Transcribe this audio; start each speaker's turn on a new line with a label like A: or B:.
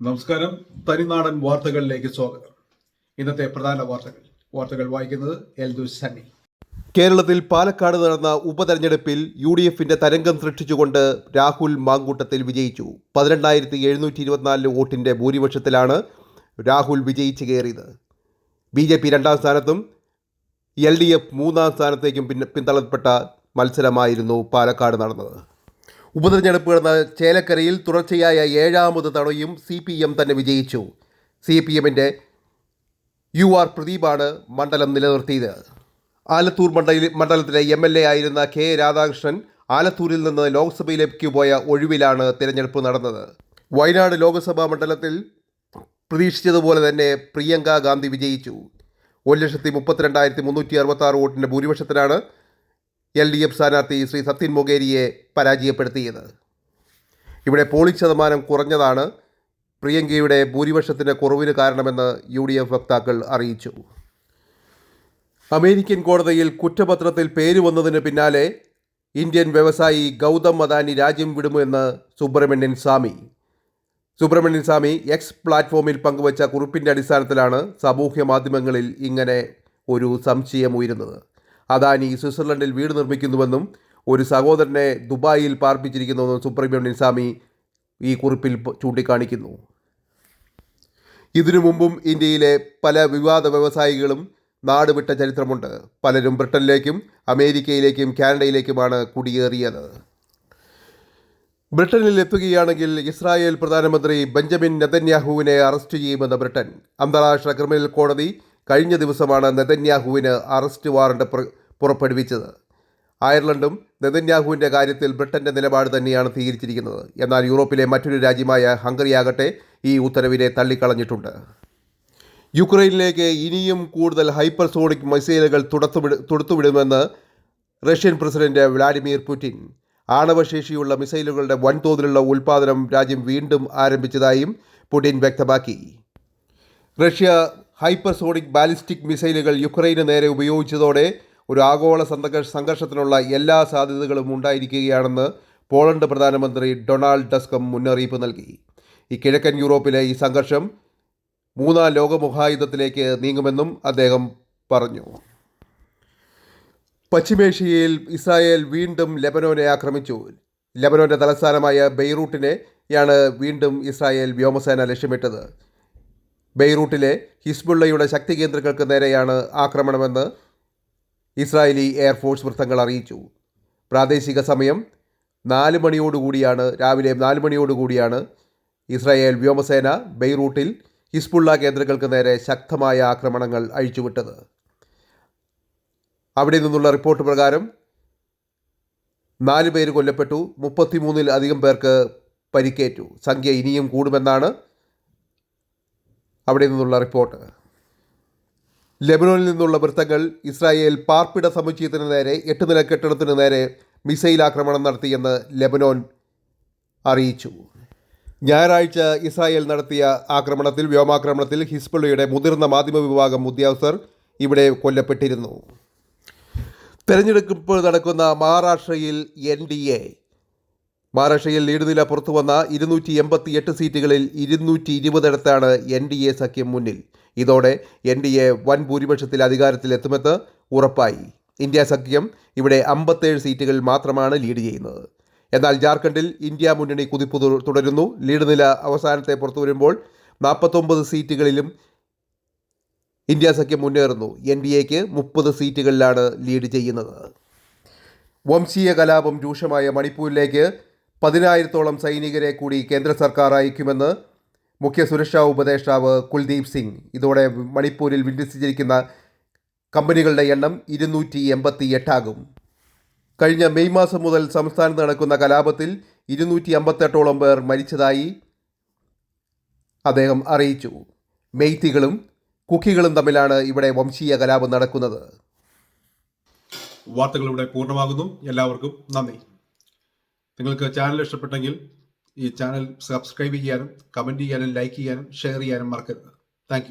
A: നമസ്കാരം. തനിനാടൻ വാർത്തകളിലേക്ക് സ്വാഗതം. ഇന്നത്തെ പ്രധാന വാർത്തകൾ. വാർത്തകൾ വായിക്കുന്നത് എൽദു സണ്ണി.
B: കേരളത്തിൽ പാലക്കാട് നടന്ന ഉപതെരഞ്ഞെടുപ്പിൽ യു ഡി എഫിന്റെ തരംഗം സൃഷ്ടിച്ചുകൊണ്ട് രാഹുൽ മാങ്കൂട്ടത്തിൽ വിജയിച്ചു. പതിനെണ്ണായിരത്തി എഴുന്നൂറ്റി ഇരുപത്തിനാല് വോട്ടിന്റെ ഭൂരിപക്ഷത്തിലാണ് രാഹുൽ വിജയിച്ച് കയറിയത്. ബി ജെ പി രണ്ടാം സ്ഥാനത്തും എൽ ഡി എഫ് മൂന്നാം സ്ഥാനത്തേക്കും പിന്തള്ളപ്പെട്ട മത്സരമായിരുന്നു പാലക്കാട് നടന്നത്. ഉപതെരഞ്ഞെടുപ്പ് നടന്ന ചേലക്കരയിൽ തുടർച്ചയായ ഏഴാമത് തവണയും സി പി എം തന്നെ വിജയിച്ചു. സി പി എമ്മിന്റെ യു ആർ പ്രദീപാണ് മണ്ഡലം നിലനിർത്തിയത്. ആലത്തൂർ മണ്ഡലി മണ്ഡലത്തിലെ എം എൽ എ ആയിരുന്ന കെ രാധാകൃഷ്ണൻ ആലത്തൂരിൽ നിന്ന് ലോക്സഭയിലേക്ക് പോയ ഒഴിവിലാണ് തിരഞ്ഞെടുപ്പ് നടന്നത്. വയനാട് ലോക്സഭാ മണ്ഡലത്തിൽ പ്രതീക്ഷിച്ചതുപോലെ തന്നെ പ്രിയങ്ക ഗാന്ധി വിജയിച്ചു. ഒരു ലക്ഷത്തി മുപ്പത്തിരണ്ടായിരത്തി മുന്നൂറ്റി അറുപത്തി ആറ് വോട്ടിന്റെ ഭൂരിപക്ഷത്തിലാണ് എൽ ഡി എഫ് സ്ഥാനാർത്ഥി ശ്രീ സത്യൻ മൊഗേരിയെ പരാജയപ്പെടുത്തിയത്. ഇവിടെ പോളിംഗ് ശതമാനം കുറഞ്ഞതാണ്. പ്രിയങ്കയുടെ ഭൂരിപക്ഷത്തിന്റെ കുറവിന് കാരണമെന്ന് യു ഡി എഫ് വക്താക്കൾ അറിയിച്ചു. അമേരിക്കൻ കോടതിയിൽ കുറ്റപത്രത്തിൽ പേര് വന്നതിന് പിന്നാലെ ഇന്ത്യൻ വ്യവസായി ഗൗതം അദാനി രാജ്യം വിടുമെന്ന് സുബ്രഹ്മണ്യൻ സ്വാമി. സുബ്രഹ്മണ്യൻ സ്വാമി എക്സ് പ്ലാറ്റ്ഫോമിൽ പങ്കുവച്ച കുറിപ്പിന്റെ അടിസ്ഥാനത്തിലാണ് സാമൂഹ്യ മാധ്യമങ്ങളിൽ ഇങ്ങനെ ഒരു സംശയം ഉയരുന്നത്. അദാനി സ്വിറ്റ്സർലൻഡിൽ വീട് നിർമ്മിക്കുന്നുവെന്നും ഒരു സഹോദരനെ ദുബായിൽ പാർപ്പിച്ചിരിക്കുന്നുവെന്നും സുബ്രഹ്മണ്യൻ നിസാമി ഈ കുറിപ്പിൽ ചൂണ്ടിക്കാണിക്കുന്നു. ഇതിനു മുമ്പും ഇന്ത്യയിലെ പല വിവാദ വ്യവസായികളും നാടുവിട്ട ചരിത്രമുണ്ട്. പലരും ബ്രിട്ടനിലേക്കും അമേരിക്കയിലേക്കും കാനഡയിലേക്കുമാണ് കുടിയേറിയത്. ബ്രിട്ടനിൽ എത്തുകയാണെങ്കിൽ ഇസ്രായേൽ പ്രധാനമന്ത്രി ബെഞ്ചമിൻ നെതന്യാഹുവിനെ അറസ്റ്റ് ചെയ്യുമെന്ന് ബ്രിട്ടൻ. അന്താരാഷ്ട്ര ക്രിമിനൽ കോടതി കഴിഞ്ഞ ദിവസമാണ് നെതന്യാഹുവിന് അറസ്റ്റ് വാറണ്ട് പുറപ്പെടുവിച്ചത്. അയർലൻഡും നെതന്യാഹുവിന്റെ കാര്യത്തിൽ ബ്രിട്ടന്റെ നിലപാട് തന്നെയാണ് സ്വീകരിച്ചിരിക്കുന്നത്. എന്നാൽ യൂറോപ്പിലെ മറ്റൊരു രാജ്യമായ ഹംഗറിയാകട്ടെ ഈ ഉത്തരവിനെ തള്ളിക്കളഞ്ഞിട്ടുണ്ട്. യുക്രൈനിലേക്ക് ഇനിയും കൂടുതൽ ഹൈപ്പർസോണിക് മിസൈലുകൾ തുടത്തുവിട തൊടുത്തുവിടുമെന്ന് റഷ്യൻ പ്രസിഡന്റ് വ്ളാഡിമിർ പുടിൻ. ആണവശേഷിയുള്ള മിസൈലുകളുടെ വൻതോതിലുള്ള ഉൽപ്പാദനം രാജ്യം വീണ്ടും ആരംഭിച്ചതായും പുടിൻ വ്യക്തമാക്കി. റഷ്യ ഹൈപ്പർസോണിക് ബാലിസ്റ്റിക് മിസൈലുകൾ യുക്രൈന് നേരെ ഉപയോഗിച്ചതോടെ ഒരു ആഗോള സംഘർഷ സംഘർഷത്തിനുള്ള എല്ലാ സാധ്യതകളും ഉണ്ടായിരിക്കുകയാണെന്ന് പോളണ്ട് പ്രധാനമന്ത്രി ഡൊണാൾഡ് ടസ്കം മുന്നറിയിപ്പ് നൽകി. ഈ കിഴക്കൻ യൂറോപ്പിലെ ഈ സംഘർഷം മൂന്നാം ലോകമഹായുദ്ധത്തിലേക്ക് നീങ്ങുമെന്നും അദ്ദേഹം പറഞ്ഞു. പശ്ചിമേഷ്യയിൽ ഇസ്രായേൽ വീണ്ടും ലെബനോനെ ആക്രമിച്ചു. ലെബനോന്റെ തലസ്ഥാനമായ ബെയ്റൂട്ടിനെയാണ് വീണ്ടും ഇസ്രായേൽ വ്യോമസേന ലക്ഷ്യമിട്ടത്. ബെയ്റൂട്ടിലെ ഹിസ്ബുള്ളയുടെ ശക്തി കേന്ദ്രങ്ങൾക്ക് നേരെയാണ് ആക്രമണമെന്ന് ഇസ്രായേലി എയർഫോഴ്സ് വൃത്തങ്ങൾ അറിയിച്ചു. പ്രാദേശിക സമയം നാല് മണിയോടുകൂടിയാണ് രാവിലെ നാല് മണിയോടുകൂടിയാണ് ഇസ്രായേൽ വ്യോമസേന ബെയ്റൂട്ടിൽ ഹിസ്ബുള്ള കേന്ദ്രങ്ങൾക്ക് നേരെ ശക്തമായ ആക്രമണങ്ങൾ അഴിച്ചുവിട്ടത്. അവിടെ നിന്നുള്ള റിപ്പോർട്ട് പ്രകാരം നാല് പേര് കൊല്ലപ്പെട്ടു മുപ്പത്തിമൂന്നിൽ അധികം പേർക്ക് പരിക്കേറ്റു. സംഖ്യ ഇനിയും കൂടുമെന്നാണ് അവിടെ നിന്നുള്ള റിപ്പോർട്ട്. ലെബനോനിൽ നിന്നുള്ള വൃത്തങ്ങൾ ഇസ്രായേൽ പാർപ്പിട സമുച്ചയത്തിന് നേരെ എട്ട് നില കെട്ടിടത്തിന് നേരെ മിസൈൽ ആക്രമണം നടത്തിയെന്ന് ലെബനോൻ അറിയിച്ചു. ഞായറാഴ്ച ഇസ്രായേൽ നടത്തിയ ആക്രമണത്തിൽ വ്യോമാക്രമണത്തിൽ ഹിസ്ബുള്ളയുടെ മുതിർന്ന മാധ്യമ വിഭാഗം ഉദ്യോഗസ്ഥർ ഇവിടെ കൊല്ലപ്പെട്ടിരുന്നു. തെരഞ്ഞെടുപ്പ് നടക്കുന്ന മഹാരാഷ്ട്രയിൽ എൻ ഡി എ മഹാരാഷ്ട്രയിൽ ലീഡ് നില പുറത്തു വന്ന ഇരുന്നൂറ്റി എൺപത്തി എട്ട് സീറ്റുകളിൽ ഇരുന്നൂറ്റി ഇരുപതിടത്താണ് എൻ ഡി എ സഖ്യം മുന്നിൽ. ഇതോടെ എൻ ഡി എ വൻ ഭൂരിപക്ഷത്തിൽ അധികാരത്തിലെത്തുമെന്ന് ഉറപ്പായി. ഇന്ത്യ സഖ്യം ഇവിടെ അമ്പത്തേഴ് സീറ്റുകളിൽ മാത്രമാണ് ലീഡ് ചെയ്യുന്നത്. എന്നാൽ ജാർഖണ്ഡിൽ ഇന്ത്യ മുന്നണി കുതിപ്പ് തുടരുന്നു. ലീഡ് നില അവസാനത്തെ പുറത്തു വരുമ്പോൾ നാൽപ്പത്തൊമ്പത് സീറ്റുകളിലും ഇന്ത്യ സഖ്യം മുന്നേറുന്നു. എൻ ഡി എക്ക് മുപ്പത് സീറ്റുകളിലാണ് ലീഡ് ചെയ്യുന്നത്. വംശീയ കലാപം രൂക്ഷമായ മണിപ്പൂരിലേക്ക് പതിനായിരത്തോളം സൈനികരെ കൂടി കേന്ദ്ര സർക്കാർ അയക്കുമെന്ന് മുഖ്യ സുരക്ഷാ ഉപദേഷ്ടാവ് കുൽദീപ് സിംഗ്. ഇതോടെ മണിപ്പൂരിൽ വിന്യസിച്ചിരിക്കുന്ന കമ്പനികളുടെ എണ്ണം ഇരുന്നൂറ്റി എൺപത്തി എട്ടാകും കഴിഞ്ഞ മെയ് മാസം മുതൽ സംസ്ഥാനത്ത് നടക്കുന്ന കലാപത്തിൽ ഇരുന്നൂറ്റി അമ്പത്തെട്ടോളം പേർ മരിച്ചതായി അദ്ദേഹം അറിയിച്ചു. മെയ്ത്തികളും കുക്കികളും തമ്മിലാണ് ഇവിടെ വംശീയ കലാപം നടക്കുന്നത്.
A: വാർത്തകൾ ഇവിടെ പൂർണമാകുന്നു. എല്ലാവർക്കും നന്ദി. നിങ്ങൾക്ക് ചാനൽ ഇഷ്ടപ്പെട്ടെങ്കിൽ ഈ ചാനൽ സബ്സ്ക്രൈബ് ചെയ്യാനും കമന്റ് ചെയ്യാനും ലൈക്ക് ചെയ്യാനും ഷെയർ ചെയ്യാനും മറക്കരുത്. താങ്ക്